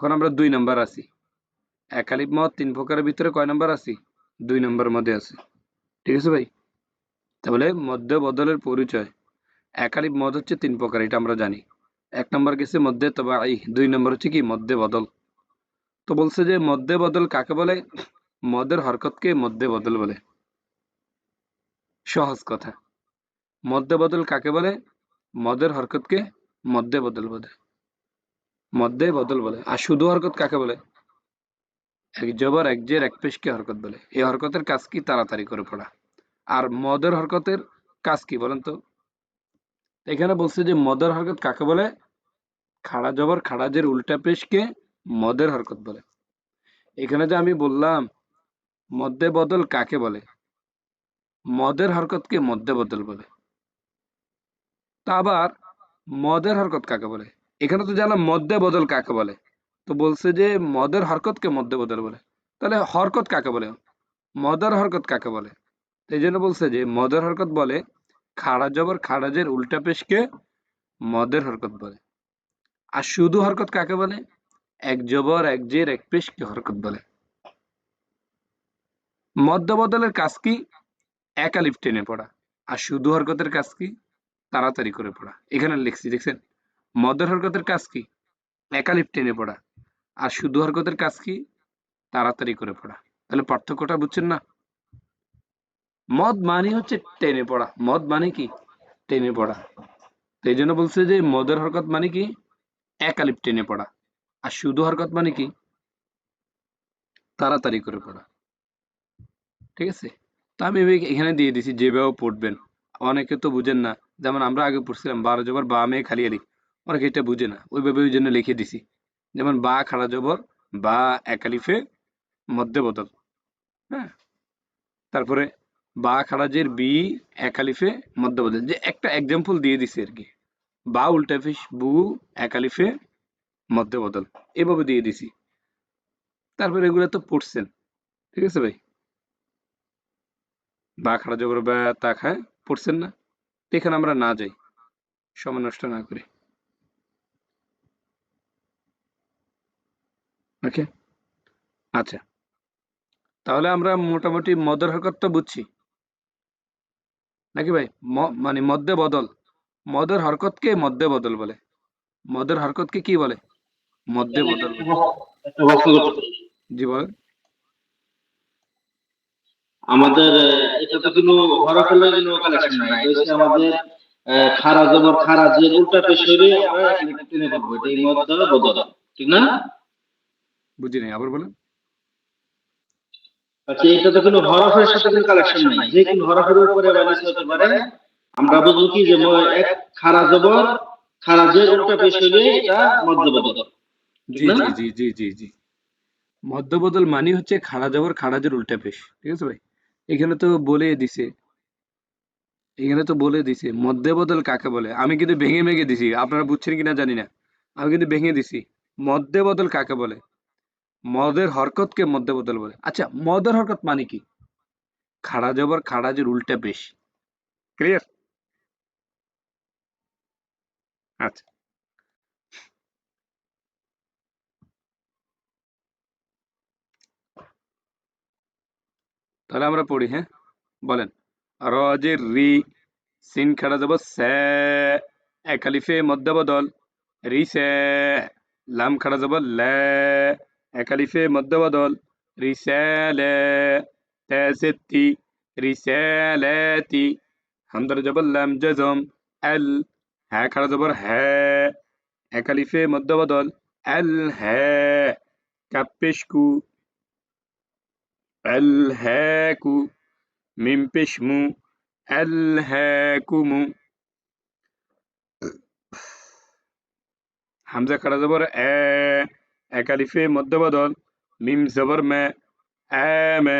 এখন আমরা দুই নাম্বার আছি। একালিপ মত তিন প্রকারের ভিতরে কয় নাম্বার আছি? দুই নম্বরের মধ্যে আছে। ঠিক আছে ভাই? তাহলে মধ্যে বদলের পরিচয়। একালিপ মদ হচ্ছে তিন প্রকার, এটা আমরা জানি। এক নম্বর গেছে মধ্যে তবে এই দুই নম্বর হচ্ছে কি মধ্যে বদল। তো বলছে যে মধ্যে বদল কাকে বলে? মদের হরকতকে মধ্যে বদল বলে। সহজ কথা। মধ্যে বদল কাকে বলে? মদের হরকতকে মধ্যে বদল বলে। মধ্যে বদল বলে। আর শুধু হরকত কাকে বলে? এক জবর, এক জের, এক পেশকে হরকত বলে। এই হরকতের কাজ কি তাড়াতাড়ি করে পড়া আর মদের হরকতের কাজ কি বলেন তো? এখানে বলছে যে মদের হরকত কাকে বলে? খাড়া জবর খাড়াজের উল্টা পেশকে মদের হরকত বলে। এখানে যে আমি বললাম মধ্যে বদল কাকে বলে? মদের হরকতকে মধ্যে বদল বলে। তা আবার মদের হরকত কাকে বলে? এখানে তো জানলাম মধ্যে বদল কাকে বলে? তো বলছে যে মদের হরকতকে মধ্যে বদল বলে। তাহলে হরকত কাকে বলে? মদের হরকত কাকে বলে? এই জন্য বলছে যে মদের হরকত বলে খাড়া জবর খাড়াজের উল্টা পেশকে মদের হরকত বলে। আর শুধু হরকত কাকে বলে? এক জবর, এক জের, এক পেশকে হরকত বলে। মধ্য বদলের কাজ কি? একালিফ টেনে পড়া। আর শুধু হরকতের কাজ কি? তাড়াতাড়ি করে পড়া। এখানে লিখছি, দেখছেন? মদের হরকতের কাজ কি? একালিফ টেনে পড়া। আর শুধু হরকতের কাজ কি? তাড়াতাড়ি করে পড়া। তাহলে পার্থক্যটা বুঝছেন না? মদ মানে হচ্ছে টেনে পড়া। মদ মানে কি? টেনে পড়া। এই জন্য বলছে যে মদের হরকত মানে কি? একালিপ টেনে পড়া। আর শুধু হরকত মানে কি? তাড়াতাড়ি করে পড়া। ঠিক আছে? তা আমি এখানে দিয়ে দিছি, যেভাবে পড়বেন। অনেকে তো বুঝেন না। যেমন আমরা আগে পড়ছিলাম, বারো জবর বা মেয়ে খালি আলি। অনেকে এটা বুঝে না, ওইভাবে ওই জন্য লিখে দিছি। যেমন বা খাড়া জবর, বা একালিফে মধ্যে বদল হ্যাঁ? তারপরে বা খারাজের বি, একালিফে মধ্যে বদল, যে একটা এক্সাম্পল দিয়ে দিছে আর কি। বা উল্টা ফিস, বু, একালিফে মধ্যে বদল, এভাবে দিয়ে দিছি। তারপরে এগুলো তো পড়ছেন, ঠিক আছে ভাই? বা খাড়া জবর বা তা খায়, পড়ছেন না এখানে আমরা না যাই, সময় নষ্ট না করি। ওকে আচ্ছা। তাহলে আমরা মোটামুটি মদের হরকতটা বুঝছি। নাকি ভাই? মানে মধ্যে বদল। মদের হরকতকে মধ্যে বদল বলে? মদের হরকতকে কি বলে? মধ্যে বদল জি, বলেন। আমাদের এটা তো কোনো হচ্ছে আমাদের খারা জবর খারা যে উল্টা পেশ হইলে আমরা টেনে এটা এই বদল ঠিক না? বুঝি নাই আবার বলেন। আচ্ছা এটা তো কোনো হরফের সাথে কোনো কালেকশন নাই। যে কোনো হরফের উপরে হতে পারে। আমরা বুঝব কি যে এক খারা জবর উল্টা পেশ হইলে এটা মধ্য বদল জি জি জি জি জি। মধ্য বদল মানে হচ্ছে খাড়া জবর খাড়াজের উল্টা পেশ। ঠিক আছে ভাই? এখানে তো বলে দিছে। এখানে তো বলে দিছে মধ্যে বদল কাকে বলে? আমি কিন্তু ভেঙে ভেঙে দিছি আপনারা বুঝছেন কিনা জানি না। আমি কিন্তু ভেঙে দিছি। মধ্যে বদল কাকে বলে? মদের হরকতকে মধ্যে বদল বলে। আচ্ছা মদের হরকত মানে কি? খাড়া জবর খাড়াজের উল্টা পেশ ক্লিয়ার আচ্ছা। তাহলে আমরা পড়ি হ্যাঁ? বলেন। রজের রি, সিন খাড়া যাব সে একালিফে মধ্যে বদল, রি সে লাম খাড়া যাব লে। ألف مد وضل رسالة تاستي رسالاتي همدر جبر لام جزم ال ها خر جبر ها ألف مد وضل ال ها كبشكو ألهاكو من بشمو ألهاكم حمزة خرج بر أ একালিফে মধ্য বদল মিম জবর মে এ মে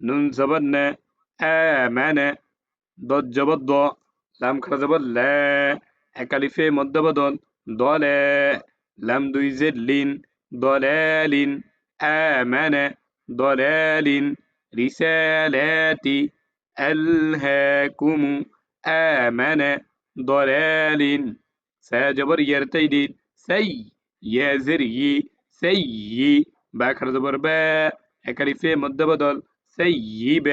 নুন জবর নে এ মানে দদ জবর দ লাম খাড়া জবর লে একালিফে মধ্য বদল দলে লাম দুই জেড লিন দলে লিন এ মানে ضلال رسالات ألهاكم آمن ضلال ساجبر يرتيد سي يا زري سی بخر زبر ب ایکری فی مد بدل سی ب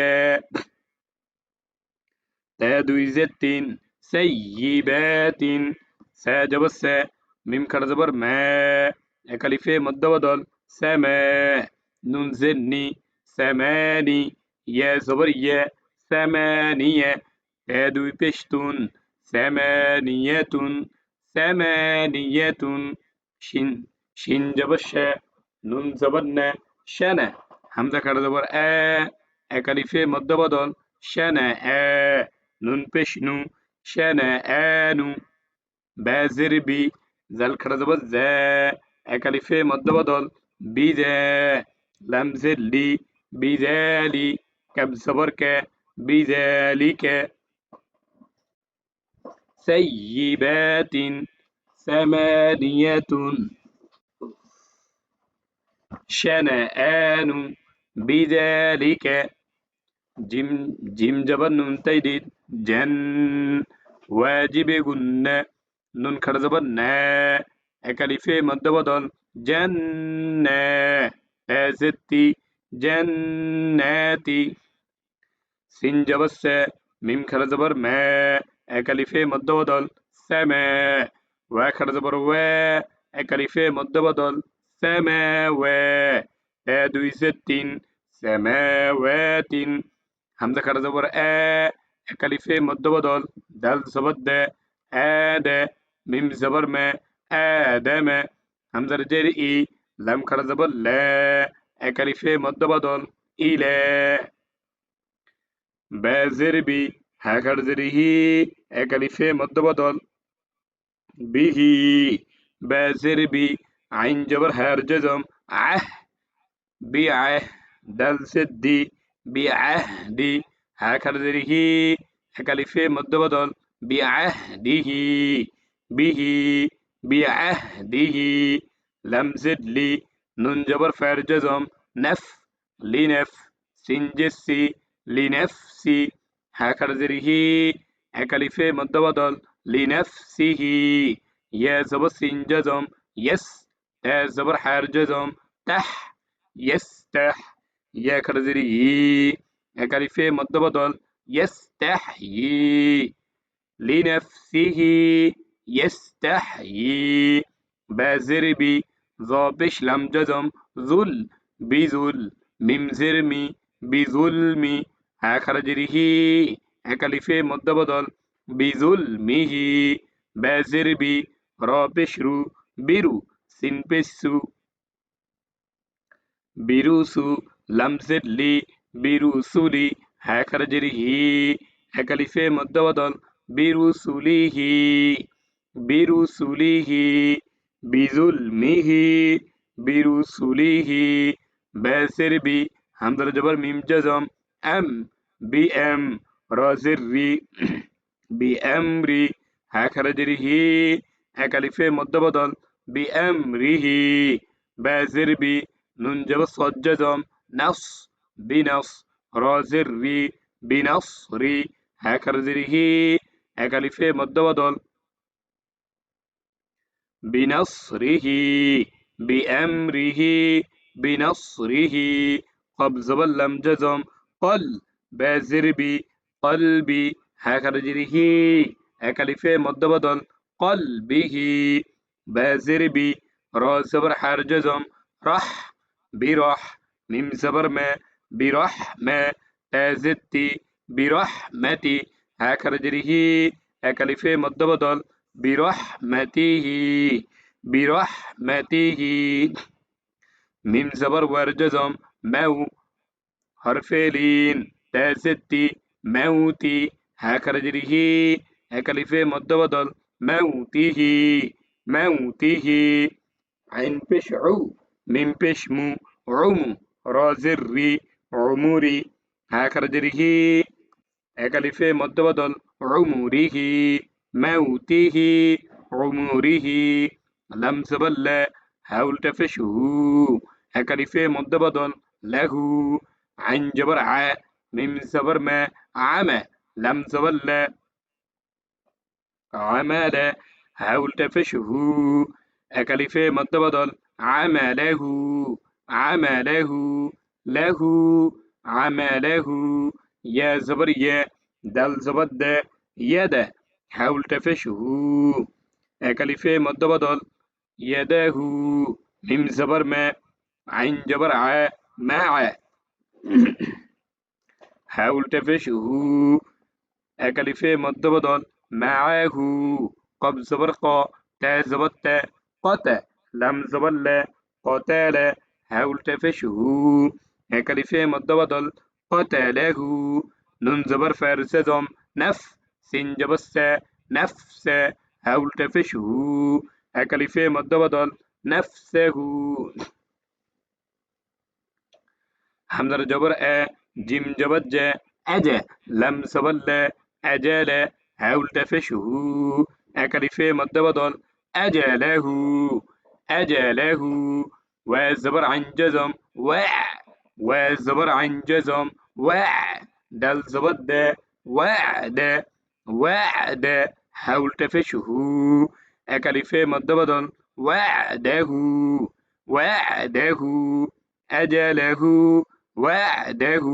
ت دوی ز تین سی ب تین۔ س جب س میم خر زبر م ایکری فی مد بدل س م نون ز نی س م نی ی زبر ی س م نی ی ت دوی پشتون س م نی ی تون س م نی ی تون۔ شین শিন জবর শা নুন জবর না শানা হামজা কাটা জবর আ একালিফে মধ্য বদল শানা আ নুন পেশ নু শানা আনু বাজির বি জাল খাটা জবর জা একালিফে মধ্য বদল বিজা লাম জের লি বিজালি কাব জবর কা বিজালিকা سيبات ثمانية شنآن بذلك جيم جيم جبر نون تيديد جن واجب قلنا نون خرزبر نا أكاليفة مد بدل جنة أزتي جناتي سين جبس ميم خرزبر ما أكاليفة مد بدل سما وخرزبر و أكاليفة مد بدل সেমে ওয়ে এ দুই সে তিন সেমে ওয়ে তিন হামজা খারা জবর এ একালিফে মধ্য বদল দাল জবর দে এ দে মিম মে এ দে মে হামজার জের ই লাম খারা জবর লে একালিফে মধ্য বদল ইলে বে জের বি হা খারা জের হি একালিফে মধ্য বদল বিহি বে জের বি عين جبر هار جزم عه بعه دل سدي بعهدي هاكر زره أكلفة مد بدل بعهده به بعهده لم زد لي نون جبر فعل جزم نف لنف سنجسي لنفسي هكذا زره أكلفة مد بدل لنفسه يا زبر سين جزم يس تا زبر حار جزم تح يستح يا كرزره أكلفة مد بدل يستحيي لنفسه يستحيي بازربي ظابش لم جزم ذل بذل. ميم زرمي بظلمي هاخرجره هكاليفة مد بدل بظلمه بازربي رابشرو সিনপেসু বিরুসু লামসেডলি বিরুসুলি হ্যাকরজরিহি হ্যাকালিফে মধ্যবদল বিরুসুলিহি বিরুসুলিহি বিজুলমিহি বিরুসুলিহি বেসের বি হামদার জবর মিম জজম এম বি এম রজের রি বি এম রি হ্যাকরজরিহি একালিফে মধ্যবদল بأمره بازر بي نون جبر صد جزم نص بنص رازر ري بنصري هكرجره أكلفه مد بدل بنصره بأمره بنصره قبض لم جزم قل بازر بي قلبي هكرجره أكلفه مد بدل قلبه بازر بي را زبر حر جزم رح برح ميم زبر ما برح ما تازتي برحمتي هكرجره أكلفه مد بدل برحمته برحمته ميم زبر ورجزم مو حرف لين تازتي موتي هكرجره أكلفه مد بدل موته موته عن بشعو من بشمو عمو رازري عموري هكردره أكلفة مدبدل عموره موته عموره لم سبل هول تفشه. أكلفة مدبدل له عن جبرع من سبر ما عمى لم سبل عمال فشہو اکلیف مد بدل عملہ عملہ لہو عملہ یا زبر یا دل زبر دے ید حول تفشہو اکلیف مد بدل یدہو مم زبر میں عین جبر عے میں عے حول تفشہو اکلیف مد بدل میں عے ہو قب زبر قا تا زبر تا قطع لم زبر لا قتال ها التفش هو هكلفة مد بدل قتاله نون زبر فارس زم نف سين جبس نفس ها التفش هو هكلفة مد بدل نفسه حمزة جبر أ جيم جبر جا أجا لم زبر لا أجال ها التفش هو أكرفة مدبضان أجله أجله وزبر عن جزم وع وزبر عن جزم وع دل زبد ده وع ده وع ده حول تفشه. أكرفة مدبضان وعده وعده أجله وعده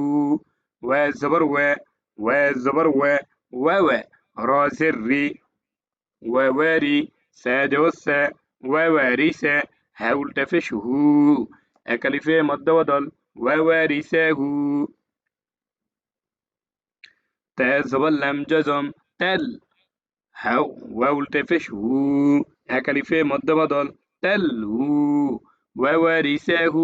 والزبر و والزبر و وو راسري wawari seejose wewerise hewltefeshuhu ekelife maddawadal wewerisehu تزولم جزم تل هو وولتفش هو هكلفة مد بدل تل هو ووريسه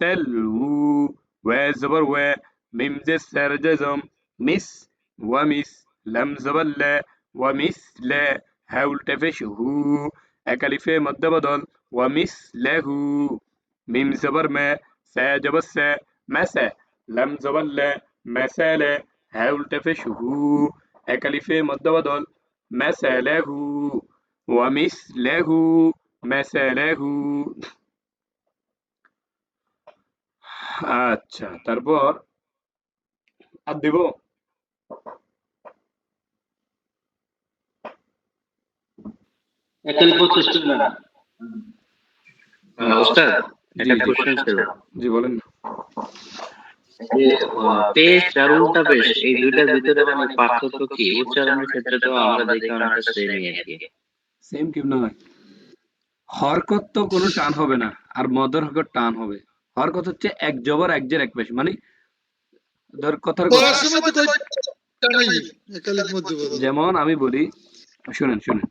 تل هو وزبر و ميم جسر جزم، مس ومس لم زبل ومثل هاول تفشه أكلفه مد بدل ومثله ميم زبر ما سا جبس مسا لم زبل مثال هاول تفشه أكلفه مد بدل مثله ومثله مثله আচ্ছা তারপর আর দিব একালি প্রচেষ্টা না। ওস্তাদ একটা জি, জি। কোশ্চেন ছিল। জি বলেন যে পেশ আর উল্টা পেশ এই দুইটার ভিতরে মানে পার্থক্য কি? উচ্চারণের ক্ষেত্রে তো আমরা দেখি অনেকটা সেমই আর কি। সেম কি নয়। হরকত তো কোনো টান হবে না আর মদর হরকত টান হবে। হরকত হচ্ছে এক জবর এক জের এক পেশ। মানে ধর কথার যেমন আমি বলি শুনেন শুনেন।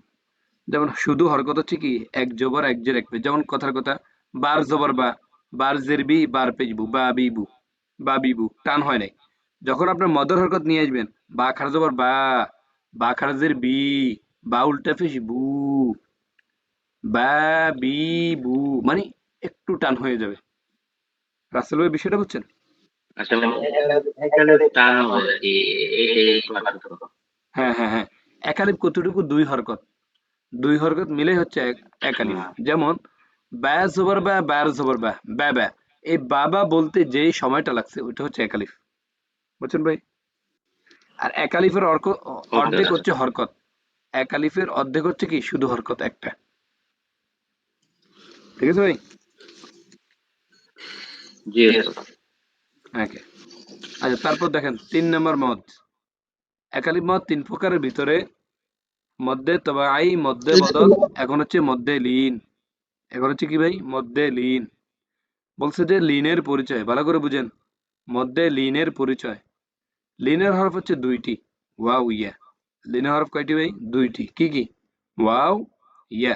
যেমন শুধু হরকত হচ্ছে কি এক জবর এক জের এক পেজ। যেমন কথার কথা বার জবর বা বার জের বি বার পেজবু বা বিবু বা বিবু টান হয় নাই। যখন আপনার মদর হরকত নিয়ে আসবেন বা খারা জবর বা বা খারা জের বি বা উল্টা পেশ বু বা বি বু মানে একটু টান হয়ে যাবে। রাসেল ভাই বিষয়টা বুঝছেন? হ্যাঁ হ্যাঁ হ্যাঁ একালিপ কতটুকু দুই হরকত? দুই হরকত মিলে হচ্ছে এক একালিপ যেমন ব্যা জবর বা ব্যার জবর বা ব্যা ব্যা। এই বাবা বলতে যেই সময়টা লাগছে ওইটা হচ্ছে একালিফ। বুঝছেন ভাই? আর একালিফের অর্ক অর্ধেক হচ্ছে। হরকত। একালিফের অর্ধেক হচ্ছে কি? শুধু হরকত একটা। ঠিক আছে ভাই? জি ওকে। আচ্ছা তারপর দেখেন তিন নম্বর মদ একালিপ মদ তিন প্রকারের ভিতরে মধ্যে তবে আই মধ্যে বদল এখন হচ্ছে মধ্যে লিন। এখন হচ্ছে কি ভাই? মধ্যে লিন। বলছে যে লিনের পরিচয় ভালো করে বুঝেন। মধ্যে লিনের পরিচয়। লিনের হরফ হচ্ছে দুইটি। Wow yeah. লিনের হরফ কয়টি ভাই? দুইটি। কি কি? Wow yeah.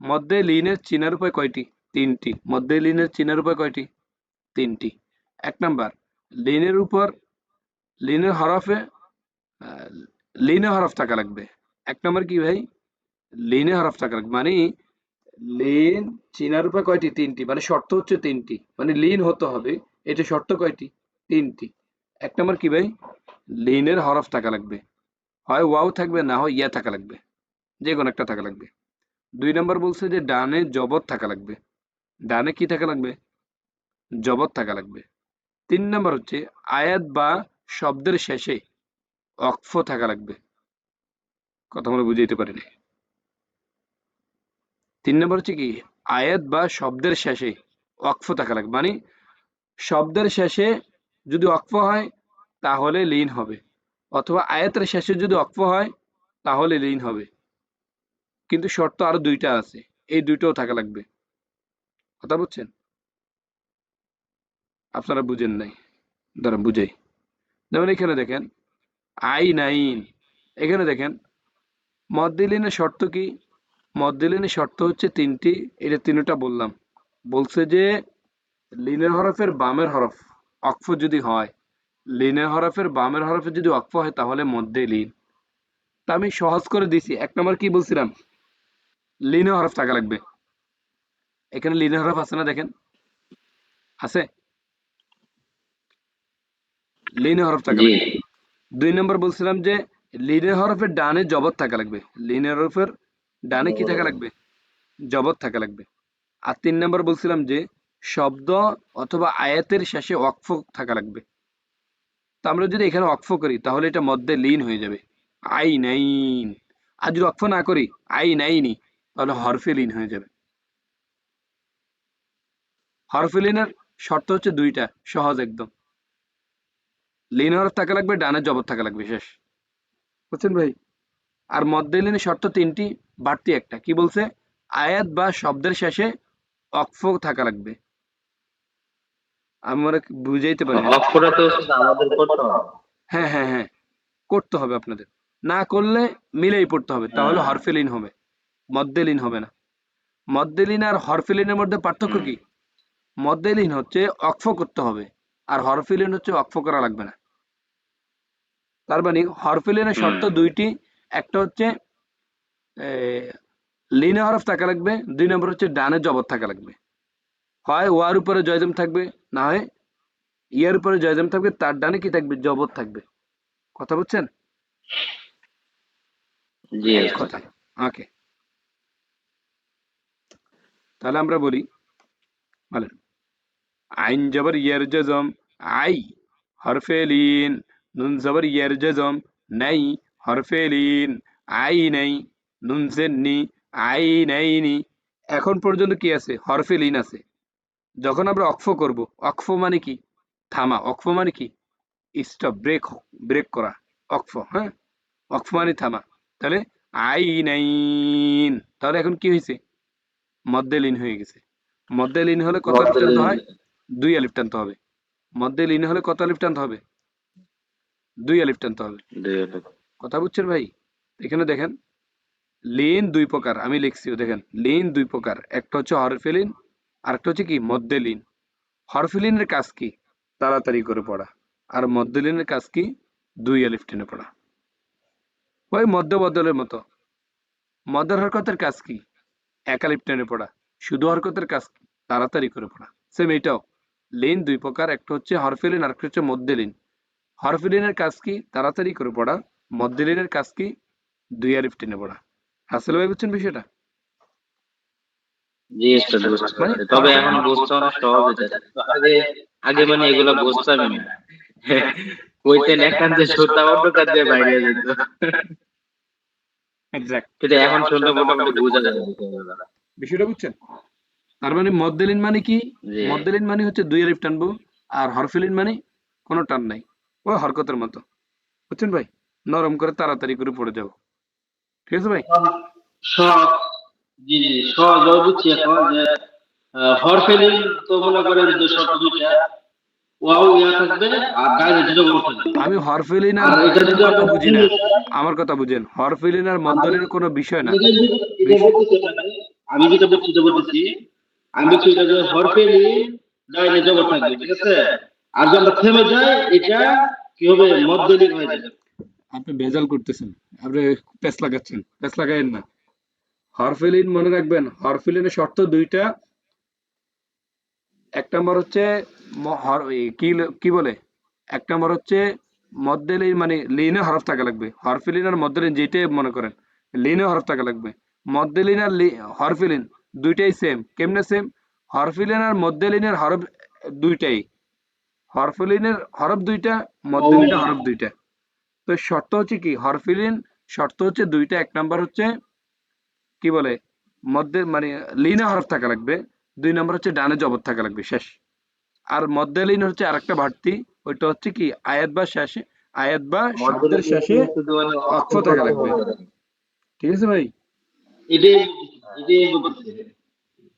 মধ্যে লিনের চিনার উপায় কয়টি? তিনটি। মধ্যে লিনের চিনার উপায় কয়টি? তিনটি। এক নাম্বার লিনের উপর লিনের হরফে লিনে হরফ থাকা লাগবে। এক নম্বর কি ভাই? লিনে হরফ থাকা মানে লেন চিনার উপায় কয়টি? তিনটি। মানে শর্ত হচ্ছে তিনটি। মানে লিন হতে হবে, এটা শর্ত কয়টি? তিনটি। এক নম্বর কি ভাই? লিনের হরফ থাকা লাগবে। হয় ওয়াও থাকবে, না হয় ইয়া থাকা লাগবে। যে কোনো একটা থাকা লাগবে। দুই নম্বর বলছে যে ডানে জবর থাকা লাগবে। ডানে কি থাকা লাগবে? জবর থাকা লাগবে। তিন নম্বর হচ্ছে আয়াত বা শব্দের শেষে অক্ফ থাকা লাগবে। কথা মনে বুঝাইতে পারিনি। তিন নম্বর হচ্ছে কি, আয়াত বা শব্দের শেষে ওয়াকফ থাকা লাগবে। মানে শব্দের শেষে যদি ওয়াকফ হয়, তাহলে লিন হবে। অথবা আয়াতের শেষে যদি ওয়াকফ হয়, তাহলে লিন হবে। কিন্তু শর্ত আরও দুইটা আছে, এই দুইটাও থাকা লাগবে। কথা বুঝছেন? আপনারা বুঝেন নাই। দাঁড়ান বুঝাই। যেমন এখানে দেখেন আই নাইন এখানে দেখেন মদ্দিলিনের শর্ত কি? মদ্দিলিনের শর্ত হচ্ছে তিনটি এটা তিনটা বললাম। বলছে যে লিনের হরফের বামের হরফ অক্ফ যদি হয় লিনের হরফের বামের হরফে যদি অক্ফ হয় তাহলে মধ্যে লিন তা আমি সহজ করে দিছি এক নম্বর কি বলছিলাম? লিনের হরফ থাকা লাগবে। এখানে লিনের হরফ আছে না দেখেন। আছে? লিনের হরফ থাকা লাগবে। দুই নম্বর বলছিলাম যে লিনের হরফের ডানে জবর থাকা লাগবে। লিনের হরফের ডানে কি থাকা লাগবে? জবর থাকা লাগবে। আর তিন নম্বর বলছিলাম যে শব্দ অথবা আয়াতের শেষে ওয়াকফ থাকা লাগবে। তো আমরা যদি এখানে ওয়াকফ করি তাহলে এটা মধ্যে লিন হয়ে যাবে। আই নাইন আর যদি ওয়াকফ না করি আই নাইনি তাহলে হরফে লিন হয়ে যাবে। হরফে লিনের শর্ত হচ্ছে দুইটা সহজ একদম। লিন হরফ থাকা লাগবে ডানে জবর থাকা লাগবে শেষ। বুঝছেন ভাই? আর মধ্যে লিনের শর্ত তিনটি বাড়তি একটা। কি বলছে? আয়াত বা শব্দের শেষে অক্ফ থাকা লাগবে। আমরা বুঝাইতে পারি? অক্ষরা তো আমাদের করতে হবে। হ্যাঁ হ্যাঁ হ্যাঁ। করতে হবে আপনাদের। না করলে মিলেই পড়তে হবে। তাহলে হুম। হরফেলিন হবে। মদ্দেলিন হবে না। মদ্দেলিন আর হরফেলিনের মধ্যে পার্থক্য কি? মদ্দেলিন হচ্ছে অক্ফ করতে হবে। আর হরফেলিন হচ্ছে অক্ফ করা লাগবে না। তার মানে হরফেলিনের শর্ত দুইটি। একটা হচ্ছে লিনে হরফ থাকা লাগবে। দুই নম্বর হচ্ছে ডানে জবর থাকা লাগবে। হয় ওয়ার উপরে জয়জম থাকবে না হয় ইয়ার উপরে জয়জম থাকবে তার ডানে কি থাকবে? জবর থাকবে। কথা বুঝছেন। কথা। ওকে। তাহলে আমরা বলি বলেন আইন জবর ইয়ার জজম আই হরফেলিন নুন জবর ইয়ার জজম নাই হরফেলিন আই নাই নুন সেন্নি আই নাইনি এখন পর্যন্ত কি আছে? হরফেলিন আছে। যখন আমরা অক্ফ করব অক্ফ মানে কি? থামা। অক্ফ মানে কি? স্টপ ব্রেক ব্রেক করা। অক্ফ হ্যাঁ? অক্ফ মানে থামা। তাহলে আই নাইন তাহলে এখন কি হয়েছে? মধ্যে লিন হয়ে গেছে। মধ্যে লিন হলে কত আলিফ টানতে হয়? দুই আলিফ টানতে হবে। মধ্যে লিন হলে কত আলিফ টানতে হবে? দুই আলিফ টানতে হবে। কথা বুঝছেন ভাই? এখানে দেখেন লিন দুই প্রকার আমি লিখছি দেখেন লিন দুই প্রকার একটা হচ্ছে হরফিলিন আরেকটা হচ্ছে কি? মধ্যে লিন হরফিলিনের কাজ কি? তাড়াতাড়ি করে পড়া। আর মধ্যে লিনের কাজ কি? দুই আলিফ টেনে পড়া। ওই মধ্য বদলের মতো। মধ্যের হরকতের কাজ কি? এক আলিফ টেনে পড়া। শুধু হরকতের কাজ কি? তাড়াতাড়ি করে পড়া। সেম এটাও। লিন দুই প্রকার একটা হচ্ছে হরফিলিন আরেকটা হচ্ছে মধ্যে লিন হরফিলিনের কাজ কি? তাড়াতাড়ি করে পড়া। মধ্যে লিনের কাজ কি? দুই আলিফ টেনে পড়া। আসলে ভাই বুঝছেন বিষয়টা? জি মানে। তবে এখন বুঝতে অনেক সহজ আগে আগে মানে এগুলো বুঝতামই না। কইতেন অন্য কাজ দিয়ে বাইরে যেত। এখন শুনলে মোটামুটি বোঝা বিষয়টা বুঝছেন? তার মানে মদ্দেলিন মানে কি? মদ্দেলিন মানে হচ্ছে দুই আলিফ টানবো আর হরফিলিন মানে কোনো টান নাই। ওই হরকতের মতো। বুঝছেন ভাই নরম করে তাড়াতাড়ি করে পড়ে যাব ঠিক আছে ভাই? জি জি সহজ বুঝছি এখন যে তো মনে করেন যে দুইটা আমি হরফিলিন আর বুঝি না। আমার কথা বুঝেন হরফিলিন আর মদ্দেলিনের কোনো বিষয় না। আমি যেটা বলতেছি আমি বলছি হরফেলিন জবর থাকবে ঠিক আছে? আর আমরা থেমে যাই এটা কি হবে মধ্যলিন হয়ে যাবে আপনি ভেজাল করতেছেন। আপনি লাগাচ্ছেন। না। হরফিলিন মনে রাখবেন, হরফিলিনের শর্ত দুইটা। এক নম্বর হচ্ছে কি বলে? এক নম্বর হচ্ছে মধ্যে লিন মানে লিনে হরফ থাকা লাগবে। হরফিলিন আর মধ্যে লিন যেটাই মনে করেন, লিনে হরফ থাকা লাগবে। মধ্যে লিন আর হরফিলিন দুইটাই সেম কেমনে সেম হরফিলিন আর মধ্যে লিনের হরফ দুইটাই। হরফিলিনের হরফ দুইটা মধ্যে লিনের হরফ দুইটা। তো শর্ত হচ্ছে কি? হরফিলিন শর্ত হচ্ছে দুইটা এক নাম্বার হচ্ছে কি বলে? মধ্যে মানে লিনে হরফ থাকা লাগবে দুই নম্বর হচ্ছে ডানে জবর থাকা লাগবে শেষ। আর মধ্যে লিন হচ্ছে আরেকটা বাড়তি ওইটা হচ্ছে কি? আয়াত বা শেষে আয়াত বা শব্দের শেষে অক্ষ থাকা লাগবে। ঠিক আছে ভাই?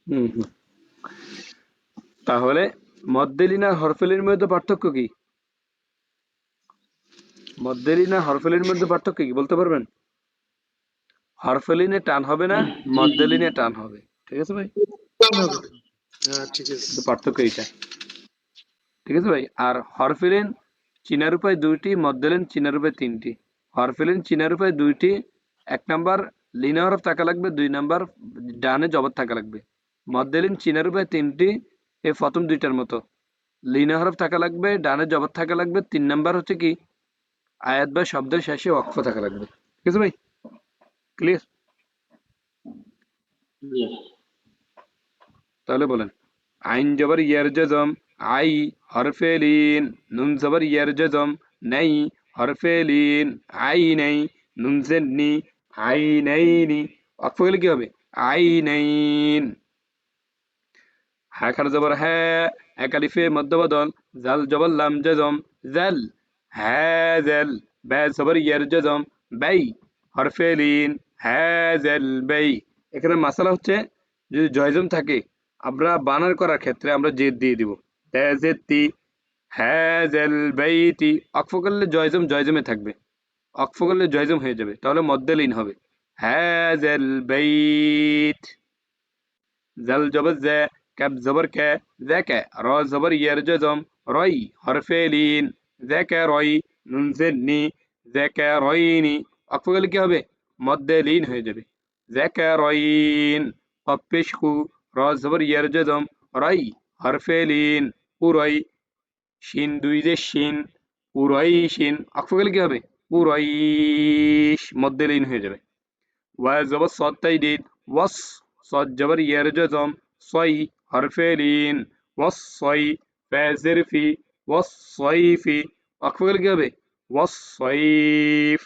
হুম হুম। তাহলে মদ্দেলিন আর হরফেলির মধ্যে পার্থক্য কি? মদ্দেলিন আর হরফেলির মধ্যে পার্থক্য কি বলতে পারবেন? হরফেলিনে টান হবে না মদ্দেলিনে টান হবে। ঠিক আছে ভাই? হ্যাঁ পার্থক্য এইটা। ঠিক আছে ভাই? আর হরফেলিন চীনার উপায় দুইটি মদ্দেলিন চীনার উপায় তিনটি। হরফেলিন চীনার উপায় দুইটি এক নাম্বার লিনা হরফ থাকা লাগবে দুই নাম্বার ডানে জবর থাকা লাগবে। মদ্দেলিন চীনার উপায় তিনটি এই প্রথম দুইটার মতো। লিনা হরফ থাকা লাগবে ডানে জবর থাকা লাগবে তিন নাম্বার হচ্ছে কি আয়াত বা শব্দের শেষে অক্ষ থাকা লাগবে। ঠিক আছে ভাই? ক্লিয়ার তাহলে বলেন আইন জবর ইয়ার জজম আই হরফেলিন নুন জবর ইয়ার জজম নাই হরফেলিন আই নাই নুন জেননি আই নাইনি অক্ষ গেলে কি হবে? আই নাইন হ্যাঁ খার জবর হ্যাঁ এক আলিফে মধ্য বদল জাল জবর লাম জজম, জাল হ্যাঁ জাল ব্যা জবর ইয়ার জজম বাই হরফেলিন হ্যাঁ জাল বাই এখানে মাসালা হচ্ছে, যদি জয়জম থাকে, আমরা বানার করার ক্ষেত্রে আমরা জেদ দিয়ে দিব। জেদটি হ্যাজেল বাইটি অক্ফ করলে জয়জম, জয়জমে থাকবে। অক্ফ করলে জয়জম হয়ে যাবে, তাহলে মদ্দেলিন হবে। হ্যাজেল বাইট জাল জবর জে ক্যাব জবর কে জ্যাকে র জবর ইয়ার জজম রই হরফেলিন জ্যাকে রই নুন জেননি জ্যাকে রইনি অক্ফ করলে কি হবে মদ্দেলিন হয়ে যাবে জ্যাকে রইন কপ্পেশকু র জবর ইয়ার জজম রাই হরফেলিন পুরই শিন দুই যে শিন পুরই শিন অক্ষ গেলে কি হবে পুরইশ মধ্যে লিন হয়ে যাবে ওয়া জবর সত্তাই দিন ওয়াস সদ জবর ইয়ার জজম সই হরফেলিন ওয়াস সই ফেজের ফি ওয়াস সইফি অক্ষ গেলে কি হবে ওয়াস সইফ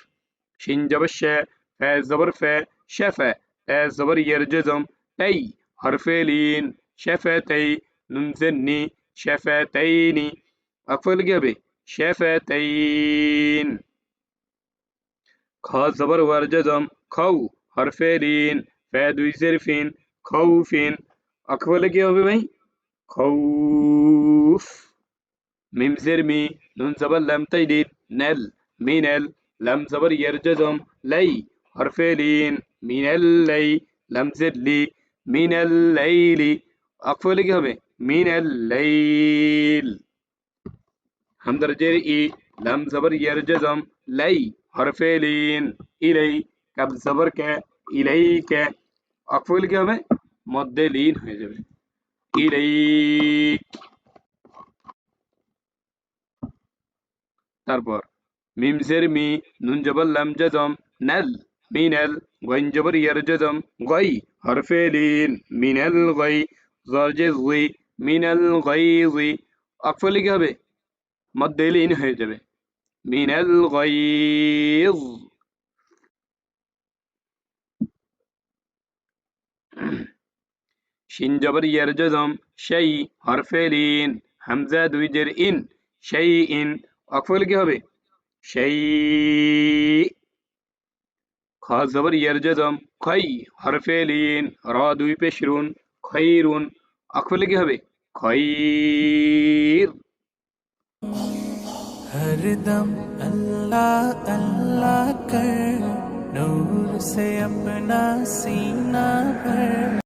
শিন জবর শে ফে জবর ফে শেফে এ জবর ইয়ার জজম তাই হরফেলিন শেফেতাই নুন জেননি শেফেতাইনি অক্ফল কি হবে শেফেতাইন খ জবর ওয়ার জজম খৌ হরফেলিন ফে দুই জেরফিন খৌফিন অক্ফলে কি হবে ভাই খৌফ মিম জের মি নুন জবর লাম তাইদিদ নেল মিনেল লাম জবর ইয়ার জজম লাই হরফেলিন মিনেল লাই লাম জের লি মিনাল লাইলি অক্ফলে কি হবে মিনাল লাইল হামদার জের ই লাম জবর ইয়ার জজম লাই হরফেলিন ইলাই কাব জবর কে ইলাইকে অক্ফলে কি হবে মধ্যে লিন হয়ে যাবে। তারপর, মিম জের মি, নুন জবর লাম জজম, নাল মিনাল গইন জবর ইয়ার জজম, গই হরফেলিন মিনাল গই জর্জে জুই মিনাল গই জুই অকফলি কি হবে, মধ্যে লিন হয়ে যাবে। মিনাল গইজ শিন জবর ইয়ার জজম সেই হরফেলিন হামজা দুই জের ইন সেই ইন অকফলি কি হবে সেই খ জবর ইয়ার জজম খই হরফেলিন র দুই পেশরুন খৈরুন অকফলে কি হবে খৈর हर दम अल्लाह अल्लाह कर नूर से अपना सीना भर